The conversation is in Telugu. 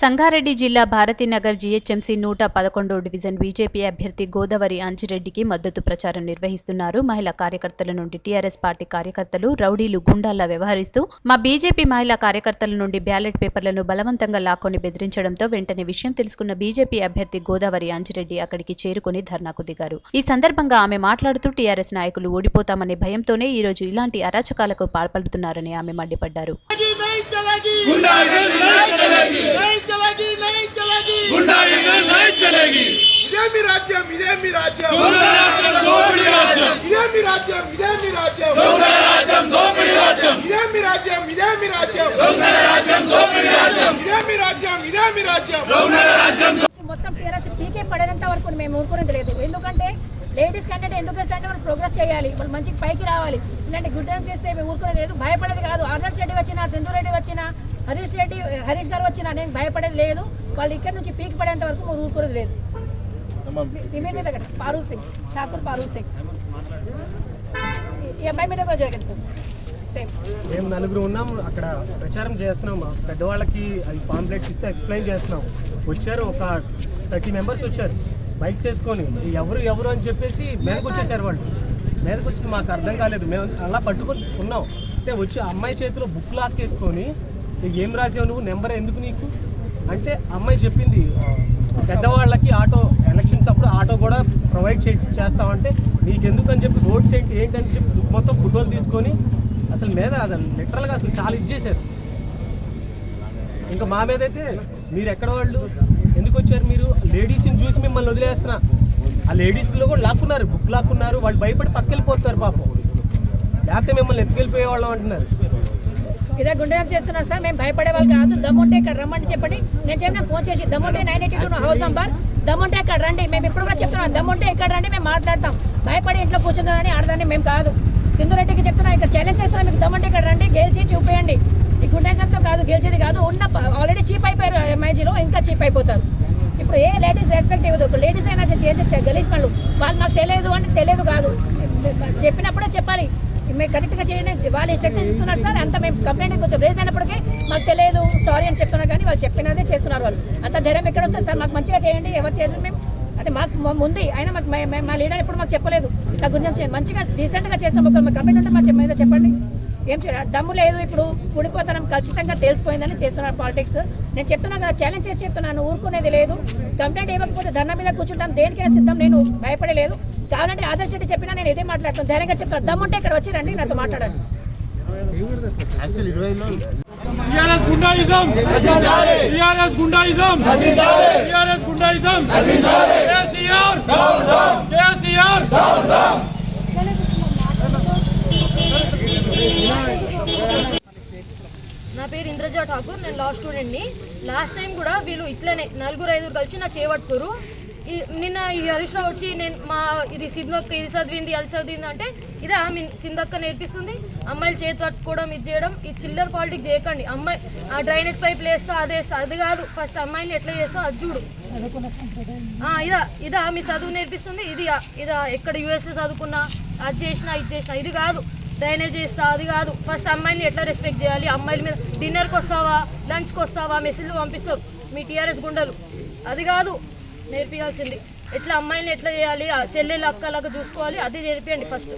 సంగారెడ్డి జిల్లా భారతీనగర్ జీహెచ్ఎంసీ నూట పదకొండో డివిజన్ బీజేపీ అభ్యర్థి గోదావరి అంజిరెడ్డికి మద్దతు ప్రచారం నిర్వహిస్తున్నారు. మహిళా కార్యకర్తల నుండి టీఆర్ఎస్ పార్టీ కార్యకర్తలు రౌడీలు గుండాల్లా వ్యవహరిస్తూ మా బీజేపీ మహిళా కార్యకర్తల నుండి బ్యాలెట్ పేపర్లను బలవంతంగా లాక్కొని బెదిరించడంతో వెంటనే విషయం తెలుసుకున్న బీజేపీ అభ్యర్థి గోదావరి అంజిరెడ్డి అక్కడికి చేరుకుని ధర్నాకు దిగారు. ఈ సందర్భంగా ఆమె మాట్లాడుతూ టీఆర్ఎస్ నాయకులు ఓడిపోతామనే భయంతోనే ఈ రోజు ఇలాంటి అరాచకాలకు పాల్పడుతున్నారని ఆమె మండిపడ్డారు. రాజ్యం? రాజ్యం? రాజ్యం రాజ్యం. రాజ్యం? రాజ్యం? రాజ్యం మొత్తం టీఆర్ఎస్ పీకే పడేంత వరకు మేము ఊరుకునేది లేదు. ఎందుకంటే లేడీస్ కంటే ఎందుకు వస్తే అంటే మనం ప్రోగ్రెస్ చేయాలి వాళ్ళు మంచి పైకి రావాలి. ఇలాంటి గుడ్ టైం చేస్తే మేము ఊరుకునేది లేదు. భయపడేది కాదు. ఆదర్శ్ రెడ్డి వచ్చినా సింధు రెడ్డి వచ్చినా హరీష్ రెడ్డి హరీష్ గారు వచ్చినా నేను భయపడేది లేదు. వాళ్ళు ఇక్కడ నుంచి పీకి పడేంత వరకు మేము ఊరుకునేది లేదు. మీ మీద దగ్గర పారుల్ సింగ్. ఠాకూర్ పారుల్ సింగ్. ఈ అబ్బాయి మీద కూడా జరిగింది సార్. సేమ్ మేము నలుగురు ఉన్నాం అక్కడ ప్రచారం చేస్తున్నాం. పెద్దవాళ్ళకి అది పాంప్లెట్స్ ఇస్తే ఎక్స్ప్లెయిన్ చేస్తున్నాం. వచ్చారు ఒక థర్టీ మెంబర్స్ వచ్చారు. బైక్స్ వేసుకొని ఎవరు ఎవరు? అని చెప్పేసి మీదకి వచ్చేసారు వాళ్ళు. మీదకి వచ్చింది మాకు అర్థం కాలేదు. మేము అలా పట్టుకొని ఉన్నాం. అంటే వచ్చి అమ్మాయి చేతిలో బుక్ లాక్ వేసుకొని "నీకు ఏం రాసావు నువ్వు? నెంబర్ ఎందుకు నీకు? అంటే అమ్మాయి చెప్పింది పెద్దవాళ్ళకి ఆటో ఎలక్షన్స్ అప్పుడు ఆటో కూడా ప్రొవైడ్ చే చేస్తామంటే నీకెందుకు అని చెప్పి రోడ్స్ ఏంటి ఏంటని చెప్పి మొత్తం ఫోటోలు తీసుకొని అసలు మీద అసలు లిటరల్గా అసలు చాలా ఇచ్చేసారు ఇంకా మా మీద అయితే మీరు ఎక్కడ వాళ్ళు? ఎందుకు వచ్చారు మీరు? లేడీస్ని చూసి మిమ్మల్ని వదిలేస్తున్నా. ఆ లేడీస్లో కూడా లాక్కున్నారు బుక్ లాక్కున్నారు వాళ్ళు భయపడి పక్కెళ్ళిపోతారు పాపం. లేకపోతే మిమ్మల్ని ఎత్తుకెళ్ళిపోయే వాళ్ళం అంటున్నారు. ఇదే గుండెం చేస్తున్నాం సార్. మేము భయపడే వాళ్ళు కాదు. దమ్ముంటే ఇక్కడ రమ్మని చెప్పండి. నేను చెప్పిన ఫోన్ చేసి దమ్ముంటే nine eighty two house number. దమ్ముంటే ఇక్కడ రండి. మేము ఇప్పుడు కూడా చెప్తున్నాం. దమ్ముంటే ఇక్కడ రండి. మేము మాట్లాడతాం. భయపడి ఇంట్లో కూర్చుందని ఆడదండి మేము కాదు. సింధురెడ్డికి చెప్తున్నాం ఇక్కడ ఛాలెంజ్ చేస్తున్నాం. మీకు దమ్ముంటే ఇక్కడ రండి. గెలిచి చూపేయండి. ఈ గుండెంతో కాదు గెలిచేది కాదు. ఉన్న ఆల్రెడీ చీప్ అయిపోయారు ఎంఐజీలో ఇంకా చీప్ అయిపోతారు. ఇప్పుడు ఏ లేడీస్ రెస్పెక్ట్ ఇవ్వదు. ఒక లేడీస్ అయినా చేసే గలీజ్ పనులు. వాళ్ళు మాకు తెలియదు అంటే తెలియదు కాదు. చెప్పినప్పుడే చెప్పాలి. మేము కరెక్ట్గా చేయండి. వాళ్ళు ఇన్స్ట్రక్షన్స్ ఇస్తున్నారు సార్ అంత మేము కంప్లైంట్ కొంచెం రేజ్ అయినప్పటికీ మాకు తెలియదు సారీ అని చెప్తున్నారు కానీ వాళ్ళు చెప్పినదే చేస్తున్నారు వాళ్ళు. అంత ధైర్యం ఎక్కడ వస్తుంది సార్? మాకు మంచిగా చేయండి ఎవరు చేయండి మేము. అంటే మాకు ముందు అయినా మాకు మా- మా- లీడర్ ఇప్పుడు మాకు చెప్పలేదు. నా గురించి మంచిగా డీసెంట్గా చేస్తాం. ఒక కంప్లైంట్ ఉంటే మా చెప్ప- మీద చెప్పండి. ఏం చేయాలి దమ్ము లేదు ఇప్పుడు. కూడిపోతానం ఖచ్చితంగా తెలిసిపోయిందని చేస్తున్నారు పాలిటిక్స్ నేను చెప్తున్నా కదా ఛాలెంజ్ చేసి చెప్తున్నాను ఊరుకునేది లేదు. కంప్లైంట్ ఇవ్వకపోతే ధర్నా మీద కూర్చుంటాను దేనికైనా సిద్ధం. నేను భయపడలేదు. కావాలంటే ఆదర్శ రెడ్డి చెప్పినా నేను ఇదే మాట్లాడతాను. ధైర్యంగా చెప్తాను దమ్ముంటే ఇక్కడ వచ్చి రండి నాతో మాట్లాడండి. TRS goondaism! TRS goondaism! TRS goondaism! KCR! KCR! నా పేరు ఇంద్రజ ఠాకూర్ నేను లా స్టూడెంట్ని లాస్ట్ టైం కూడా వీళ్ళు ఇట్లనే నలుగురు ఐదుగురు కలిసి నా చేపట్టుకోరు నిన్న ఈ హరీష్ రావు వచ్చి నేను మా ఇది సింధక్క ఇది చదివింది అది చదివింది అంటే ఇది ఆమె సింధక్క నేర్పిస్తుంది. అమ్మాయిలు చేతి పట్టుకోవడం ఇది చేయడం ఈ చిల్లర పాలిటిక్స్ చేయకండి. అమ్మాయి ఆ డ్రైనేజ్ పైప్ వేస్తా అది వేస్తా అది కాదు. ఫస్ట్ అమ్మాయిని ఎట్లా చేస్తా అది చూడు. ఇదా ఇదా మీ చదువు నేర్పిస్తుంది. ఇది ఇదా ఎక్కడ యూఎస్లో చదువుకున్నా అది చేసినా ఇది చేసినా ఇది కాదు. డ్రైనేజ్ చేస్తా అది కాదు. ఫస్ట్ అమ్మాయిని ఎట్లా రెస్పెక్ట్ చేయాలి? అమ్మాయిల మీద డిన్నర్కి వస్తావా? లంచ్కి వస్తావా? మెసేజ్లు పంపిస్తారు. మీ టీఆర్ఎస్ గుండెలు. అది కాదు. నేర్పించాల్సింది ఎట్లా అమ్మాయిని ఎట్లా చేయాలి? ఆ చెల్లెలు అక్కలాగా చూసుకోవాలి. అది నేర్పియండి ఫస్ట్.